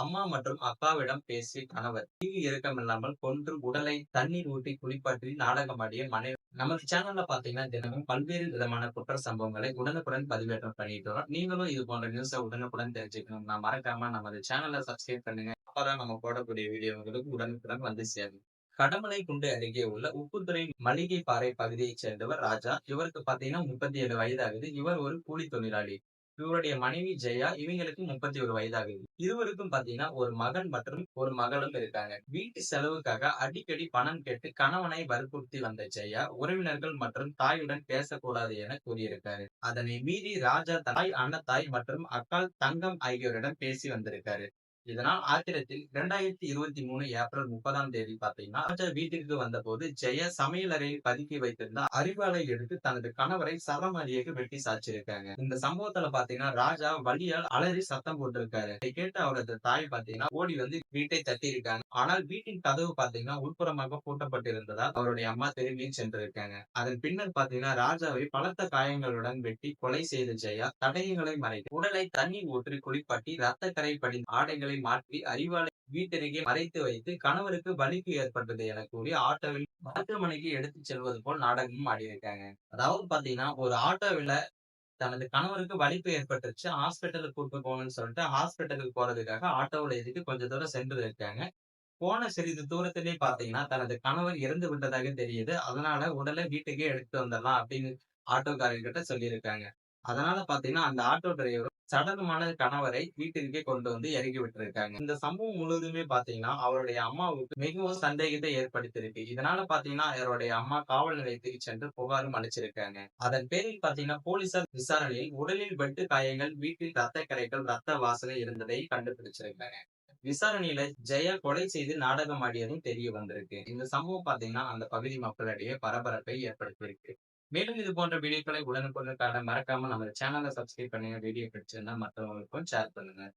அம்மா மற்றும் அப்பாவிடம் பேசிய கணவர் ஈவு இரக்கமில்லாமல் கொன்று உடலை தண்ணீர் ஊட்டி குளிப்பாற்றி நாடகமாடிய மனைவி. நமது சேனல்ல பாத்தீங்கன்னா தினமும் பல்வேறு விதமான குற்ற சம்பவங்களை உடனுக்குடன் பதிவேற்றம் பண்ணிட்டு வரோம். நீங்களும் இது போன்ற நியூஸை உடனுக்குடன் தெரிஞ்சுக்கணும் நான் மறக்காம நமது சேனலை சப்ஸ்கிரைப் பண்ணுங்க. அப்பதான் நம்ம போடக்கூடிய வீடியோ உங்களுக்கு உடனுக்குடன் வந்து சேரும். கடமலை குண்டு அருகே உள்ள உப்புத்துறை மளிகை பாறை பகுதியைச் சேர்ந்தவர் ராஜா. இவருக்கு பாத்தீங்கன்னா முப்பத்தி ஏழு வயதாகுது. இவர் ஒரு கூலி தொழிலாளி. இவருடைய மனைவி ஜெயா இவங்களுக்கு முப்பத்தி ஒரு வயதாகுது இருவருக்கும் பாத்தீங்கன்னா ஒரு மகன் மற்றும் ஒரு மகளும் இருக்காங்க. வீட்டு செலவுக்காக அடிக்கடி பணம் கேட்டு கணவனை வற்புறுத்தி வந்த ஜெயா உறவினர்கள் மற்றும் தாயுடன் பேசக்கூடாது என கூறியிருக்காரு. அதனை மீறி ராஜா தாய் அண்ணத்தாய் மற்றும் அக்கால் தங்கம் ஆகியோரிடம் பேசி வந்திருக்காரு. இதனால் ஆத்திரத்தில் இரண்டாயிரத்தி இருபத்தி மூணு ஏப்ரல் முப்பதாம் தேதி பாத்தீங்கன்னா ராஜா வீட்டிற்கு வந்தபோது ஜெய சமையலறையில் பதுக்கி வைத்திருந்த அறிவாளை எடுத்து தனது கணவரை சரமாரியாக வெட்டி சாச்சிருக்காங்க இந்த சம்பவத்துல பாத்தீங்கன்னா ராஜா வழியால் அலறி சத்தம் போட்டிருக்காரு. இதை கேட்டு அவரது தாய் பாத்தீங்கன்னா ஓடி வந்து வீட்டை தட்டி இருக்காங்க ஆனால் வீட்டின் கதவு பாத்தீங்கன்னா உட்புறமாக பூட்டப்பட்டிருந்ததால் அவருடைய அம்மா திரும்பியும் சென்றிருக்காங்க. அதன் பின்னர் பாத்தீங்கன்னா ராஜாவை பலத்த காயங்களுடன் வெட்டி கொலை செய்த ஜெயா தடயங்களை மறைத்து உடலை தண்ணீர் ஊற்றி குளிப்பாட்டி ரத்த கரை படி ஆடைகளை மாற்றி அறிவாளை வீட்டருகே மறைத்து வைத்து கணவருக்கு வலிப்பு ஏற்பட்டது என கூறி ஆட்டோவில் மருத்துவமனைக்கு எடுத்து செல்வது போல் நாடகமும் ஆடியிருக்காங்க. அதாவது பாத்தீங்கன்னா ஒரு ஆட்டோவில தனது கணவருக்கு வலிப்பு ஏற்பட்டுருச்சு. ஹாஸ்பிட்டலுக்கு கூட்டு போகணும்னு சொல்லிட்டு ஹாஸ்பிட்டலுக்கு போறதுக்காக ஆட்டோவில் ஏறிட்டு கொஞ்ச தூரம் சென்று இருக்காங்க. போன சிறிது தூரத்திலே பாத்தீங்கன்னா தனது கணவர் இறந்து விட்டதாக தெரியுது. அதனால உடலை வீட்டுக்கே எடுத்து வந்துடலாம் அப்படின்னு ஆட்டோக்காரர்கிட்ட சொல்லியிருக்காங்க. அதனால பாத்தீங்கன்னா அந்த ஆட்டோ டிரைவர் சடலமான கணவரை வீட்டிற்கே கொண்டு வந்து இறக்கி விட்டுருக்காங்க. இந்த சம்பவம் முழுவதுமே பாத்தீங்கன்னா அவருடைய அம்மாவுக்கு மிகவும் சந்தேகத்தை ஏற்படுத்தியிருக்கு. இதனால பாத்தீங்கன்னா அவருடைய அம்மா காவல் நிலையத்துக்கு சென்று புகாரும் அளிச்சிருக்காங்க. அதன் பேரில் பாத்தீங்கன்னா போலீசார் விசாரணையில் உடலில் வெட்டு காயங்கள் வீட்டில் ரத்த கரைகள் ரத்த வாசனை இருந்ததை கண்டுபிடிச்சிருக்காங்க. விசாரணையில ஜெயா கொலை செய்து நாடகம் ஆடியதும் தெரிய வந்திருக்கு. இந்த சம்பவம் பாத்தீங்கன்னா அந்த பகுதி மக்களிடையே பரபரப்பை ஏற்படுத்தியிருக்கு. மேலும் இது போன்ற வீடியோக்களை உடனுக்குடன் காண மறக்காம நம்ம சேனலை சப்ஸ்கிரைப் பண்ணுங்க வீடியோ பிடிச்சிருந்தா மற்றவங்களுக்கும் ஷேர் பண்ணுங்க.